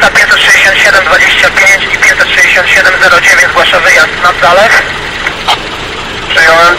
Delta 56725 i 56709 zgłasza wyjazd na Zalew. Przyjąłem.